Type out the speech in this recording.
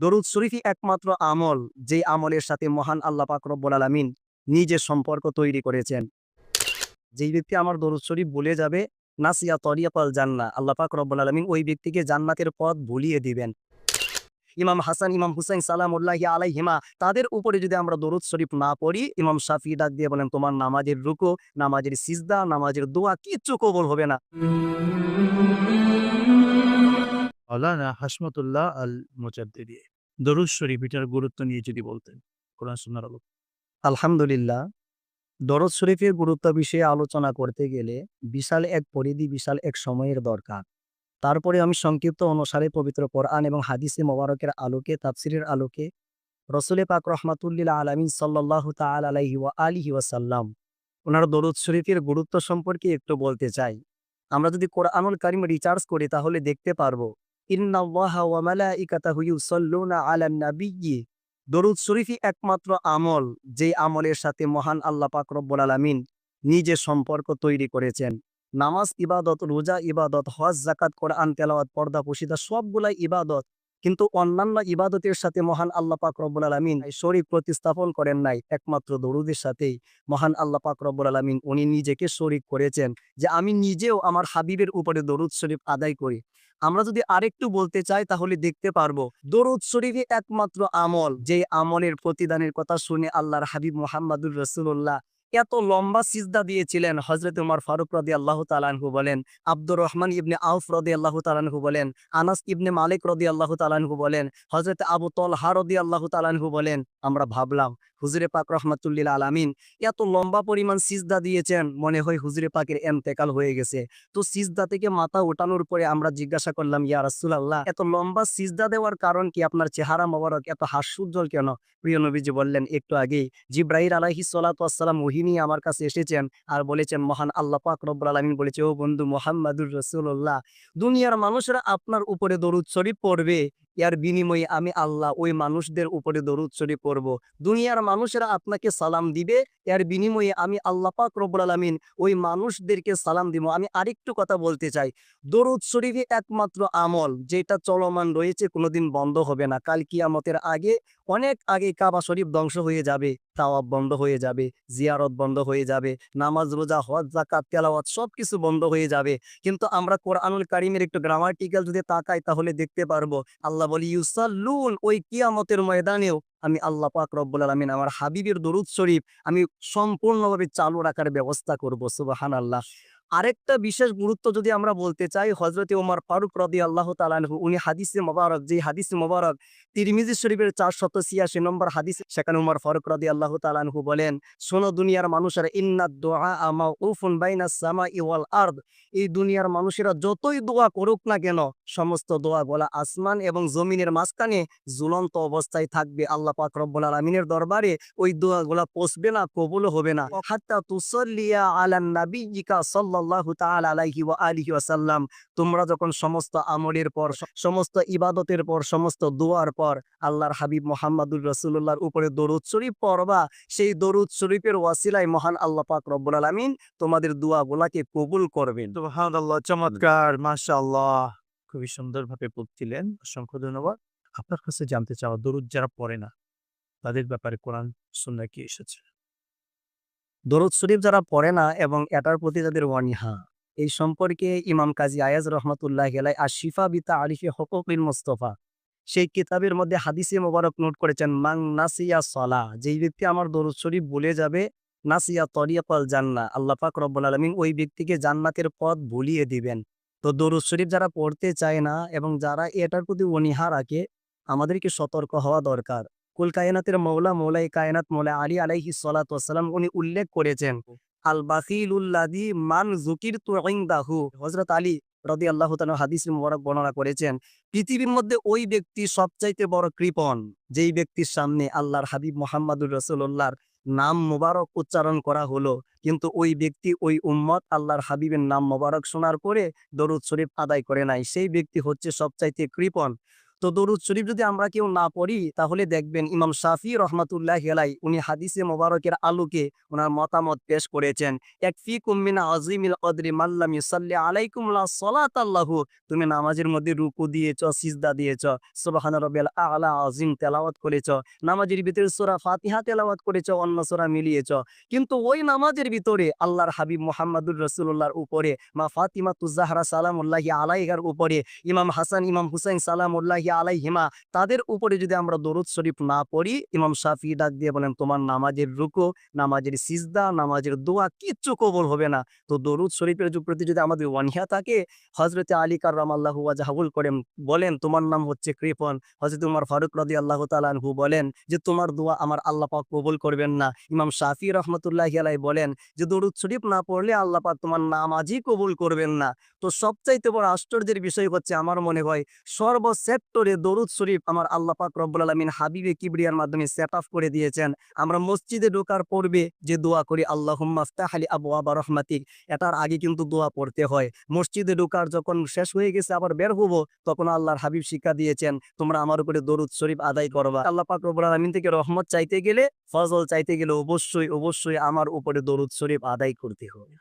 দরুদ শরীফই একমাত্র আমল যে আমলের সাথে মহান আল্লাহ পাক রব্বুল আলামিন নিজের সম্পর্ক তৈরি করেছেন। যেই ব্যক্তি আমার দরুদ শরীফ বলে যাবে, নাসিয়া তরিয়াপাল জান্না আল্লাহ পাক রব্বুল আলামিন ওই ব্যক্তিকে জান্নাতের পথ ভুলিয়ে দিবেন। ইমাম হাসান, ইমাম হুসাইন সালাম সালামুল্লাহি আলাইহিমা, তাদের উপরে যদি আমরা দরুদ শরীফ না পড়ি, ইমাম শাফি ডাক দিয়ে বলেন, তোমার নামাজের রুকু, নামাজের সিজদা, নামাজের দোয়া কিচ্ছু কবল হবে না। মাওলানা হাসমতুল্লাহ আল মুজাদ্দিদি দরুদ শরীফ এটার গুরুত্ব নিয়ে যদি বলতেন, কোরআন সুন্নাহর আলো আলহামদুলিল্লাহ, দরদ শরীফের গুরুত্ব বিষয়ে আলোচনা করতে গেলে বিশাল এক পরিধি, বিশাল এক সময়ের দরকার। তারপরে আমি সংক্ষিপ্ত অনুসারে পবিত্র কোরআন এবং হাদিসে মোবারকের আলোকে, তাফসিরের আলোকে রসুলে পাক রহমাতুল্লিল আলমিন সাল্লাহ তাল আলাইহি ওয়া আলিহি ওয়াসাল্লাম ওনার দরুদ শরীফের গুরুত্ব সম্পর্কে একটু বলতে চাই। আমরা যদি কোরআনুল কারিম রিচার্জ করি তাহলে দেখতে পারব দরুদ শরীফই একমাত্র আমল যে আমলের সাথে মহান আল্লাহ পাক আলামিন নিজে সম্পর্ক তৈরি করেছেন। নামাজ ইবাদত, রোজা ইবাদত, হজ জাকাত কোরআন, তেলাওয়াত, পর্দা, পোশিদা, সবগুলাই ইবাদত। কিন্তু অন্যান্য ইবাদতের সাথে মহান আল্লাহ পাক রব্বুল আলামিন শরীফ প্রতিস্থাপন করেন নাই, একমাত্র দরুদের সাথেই। মহান আল্লাহ পাক রব্বুল আলামিন উনি নিজেকে শরীক করেছেন যে আমি নিজেও আমার হাবিবের উপরে দরুদ শরীফ আদায় করি। আমরা যদি আরেকটু বলতে চাই তাহলে দেখতে পারব, দরুদ শরীফই একমাত্র আমল যে আমলের প্রতিদানের কথা শুনে আল্লাহর হাবিব মোহাম্মদুর রসুল্লাহ এত লম্বা সিজদা দিয়েছিলেন হজরত উমর ফারুক রদি আল্লাহ তালানহু বলেন, আব্দুর রহমান ইবনে আউফ রদি আল্লাহ তালানহু বলেন, আনাস ইবনে মালিক রদি আল্লাহ তালানহু বলেন হজরত আবু তলহা রদি আল্লাহ তালানহু বলেন, আমরা ভাবলাম, হুজুরে পাক রহমাতুল্লিল আলামিন এত লম্বা পরিমাণ সিজদা দিয়েছেন, মনে হয় হুজুরে পাকের এন্তেকাল হয়ে গেছে। তো সিজদা থেকে মাথা ওঠানোর পরে আমরা জিজ্ঞাসা করলাম, ইয়া রাসূলুল্লাহ, এত লম্বা সিজদা দেওয়ার কারণ কি? আপনার চেহারা মোবারক এত হাস্যোজ্জ্বল কেন? প্রিয় নবীজি বললেন, একটু আগেই জিব্রাহির আলাহি সালাতু ওয়াসসালাম ওহিনী আমার কাছে এসেছেন আর বলেছেন, মহান আল্লাহ পাক রব্বুল আলমিন বলেছে, ও বন্ধু মোহাম্মদুর রসুল্লাহ দুনিয়ার মানুষরা আপনার উপরে দরুদ শরীফ পড়বে। এর বিনিময়ে আমি আল্লাহ ওই মানুষদের উপরে দরুদ শরীফ পড়ব। দুনিয়ার মানুষেরা আপনাকে সালাম দিবে, এর বিনিময়ে আমি আল্লাহ পাক রব্বুল আলামিন ওই মানুষদেরকে সালাম দিব। আমি আরেকটু কথা বলতে চাই, দরুদ শরীফই একমাত্র আমল যেটা চলমান রয়েছে, কোনোদিন বন্ধ হবে না। কাল কিয়ামতের আগে, অনেক আগে কাবা শরীফ ধ্বংস হয়ে যাবে, তাওয়াব বন্ধ হয়ে যাবে, জিয়ারত বন্ধ হয়ে যাবে, নামাজ, রোজা, হজ জাকাত তেলাওয়াত সবকিছু বন্ধ হয়ে যাবে। কিন্তু আমরা কোরআনুল কারিমের একটু গ্রামাটিক্যাল যদি তাকাই তাহলে দেখতে পারব, আল্লাহ বলি, ইউসাল্লুন ওই কিয়ামতের ময়দানেও আমি আল্লাহ পাক রব্বুল আলমিন আমার হাবিবের দরুদ শরীফ আমি সম্পূর্ণভাবে চালু রাখার ব্যবস্থা করব সুবাহান আল্লাহ আরেকটা বিশেষ গুরুত্ব যদি আমরা বলতে চাই হজরত ওমর ফারুক রদি আল্লাহ তালানহু উনি হাদিসে মোবারক যে হাদিসে মোবারক, তিরমিজি শরীফের চার শত ছিয়াশি নম্বর হাদিস সেখানে উমর ফারুক রদি আল্লাহ তালানহু বলেন, শোনো দুনিয়ার মানুষেরা ইন্নাদ দোয়া আমা উফুন বাইনা সামা ইওয়াল আর্দ। এই দুনিয়ার মানুষেরা যতই দোয়া করুক না কেন, সমস্ত দোয়া গোলা আসমান এবং জমিনের মাঝখানে ঝুলন্ত অবস্থায় থাকবে আল্লাহ পাক রব্বুল আলমিনের দরবারে। ওই দোয়া দোয়াগুলা পৌঁছবে না, কবুল হবে না। হাত্তা তুসল্লিয়া আলান নাবিয়িকা সাল্লাল্লাহু তাআলা আলাইহি ওয়া আলিহি ওয়াসাল্লাম, তোমরা যখন সমস্ত আমলের পর সমস্ত ইবাদতের পর, সমস্ত দোয়ার পর আল্লাহর হাবিব মোহাম্মদুর রাসূলুল্লাহর উপরে দরুদ শরীফ পড়বা, সেই দরুদ শরীফের ওয়াসিলায় মহান আল্লাহ পাক রব্বুল আলামিন তোমাদের দোয়াগুলাকে কবুল করবেন। চমৎকার, মাশাআল্লাহ। খুবই সুন্দরভাবে বলছিলেন অসংখ্য ধন্যবাদ। আপনার কাছে জানতে চাওয়া দরুদ যারা পড়ে না, তাদের ব্যাপারে কোরআন সুন্নাহ কি এসেছে? দরুদ শরীফ যারা পড়ে না এবং এটার প্রতি যাদের ওয়ানিহা এই সম্পর্কে ইমাম কাজী আয়াজ রহমতুল্লাহ গেলাই আর শিফা বিতা আরিফে হকুকিল মুস্তফা, সেই কিতাবের মধ্যে হাদিসে মোবারক নোট করেছেন মাং নাসিয়া সলা যেই ব্যক্তি আমার দরুদ শরীফ বলে যাবে, নাসিয়া তরিয়াপাল জান্না আল্লাহ পাক রব্বুল আলমিন ওই ব্যক্তিকে জান্নাতের পথ ভুলিয়ে দিবেন। তো দরুদ শরীফ যারা পড়তে চায় না এবং যারা এটার প্রতি অনীহা রাখে, আমাদেরকে সতর্ক হওয়া দরকার। কুল কায়নাতের মৌলা মৌলাই কায়নাত মৌলা আলী আলাইহি ওয়াসালাম উনি উল্লেখ করেছেন আল বাকিলুল্লাদি মান জুকির তুইন্দাহু হযরত আলী রাদিয়াল্লাহু তাআলা হাদিস মুবারক বর্ণনা করেছেন পৃথিবীর মধ্যে ওই ব্যক্তি সবচাইতে বড় কৃপণ যেই ব্যক্তির সামনে আল্লাহর হাবিব মোহাম্মদুর রাসূলুল্লাহর নাম মোবারক উচ্চারণ করা হলো কিন্তু ওই ব্যক্তি ওই উম্মত আল্লাহর হাবিবের নাম মোবারক শোনার পরে দরুদ শরীফ আদায় করে নাই। সেই ব্যক্তি হচ্ছে সবচাইতে কৃপণ তো দরুদ শরীফ যদি আমরা কেউ না পড়ি, তাহলে দেখবেন ইমাম শাফি রহমাতুল্লাহ আলাই উনি হাদিসে মোবারকের আলোকে ওনার মতামত পেশ করেছেন। এক ফি কুমিনা আজিমিল কদরি মাল্লাম ইসাল্লি আলাইকুম সলাত আল্লাহু তুমি নামাজের মধ্যে রুকু দিয়েছ, সিজদা দিয়েছ সুবহান রব্বিল আলা আজিম তেলাওয়াত করেছ, নামাজের ভিতরে সূরা ফাতিহা তেলাওয়াত করেছ, অন্য সোরা মিলিয়েছ। কিন্তু ওই নামাজের ভিতরে আল্লাহর হাবিব মুহাম্মাদুর রসুল্লাহর উপরে, মা ফাতিমা তুজাহরা সালামুল্লাহি আলাইহার উপরে, ইমাম হাসান, ইমাম হুসাইন সালাম সালামুল্লাহি আলাইহিমা, তাদের উপরে যদি আমরা দরুদ শরীফ না পড়ি, ইমাম শাফি ডাক দিয়ে বলেন, তোমার নামাজের রুকু, নামাজের সিজদা, নামাজের দোয়া কিচ্ছু কবল হবে না। তো দরুদ শরীফের প্রতি যদি আমাদের ওয়ানিহা থাকে হজরতে আলী কার্রাম আল্লাহ ওয়াজাহাবুল করেন বলেন, তোমার নাম হচ্ছে কৃপন। হজরত উমর ফারুক রদি আল্লাহ তালানহু বলেন যে, তোমার দোয়া আমার আল্লাহ পাক কবুল করবেন না। ইমাম শাফি রহমতুল্লাহ আলাই বলেন যে, দরুদ শরীফ না পড়লে আল্লাহ পাক তোমার নামাজই কবুল করবেন না। তো সবচাইতে বড় আশ্চর্যের বিষয় হচ্ছে, আমার মনে হয় সর্ব সেক্টরে দরুদ শরীফ আমার আল্লাহ পাক রব্বুল আলমিন হাবিবে কিবরিয়ার মাধ্যমে সেট আপ করে দিয়েছেন। আমরা মসজিদে ঢোকার পূর্বে যে দোয়া করি আল্লাহ আলি আবু আবা রহমাতিক এটার আগে কিন্তু দোয়া পড়তে হয়। মসজিদে ঢোকার যখন শেষ হয়ে গেছে, আবার বের হব, তখন আল্লাহর হাবিব শিক্ষা দিয়েছেন, তোমরা আমার উপরে দরুদ শরীফ আদায় করবা আল্লাহ পাক রব্বুল আলমিন থেকে রহমত চাইতে গেলে, ফজল চাইতে গেলে অবশ্যই অবশ্যই আমার উপরে দরুদ শরীফ আদায় করতে হবে।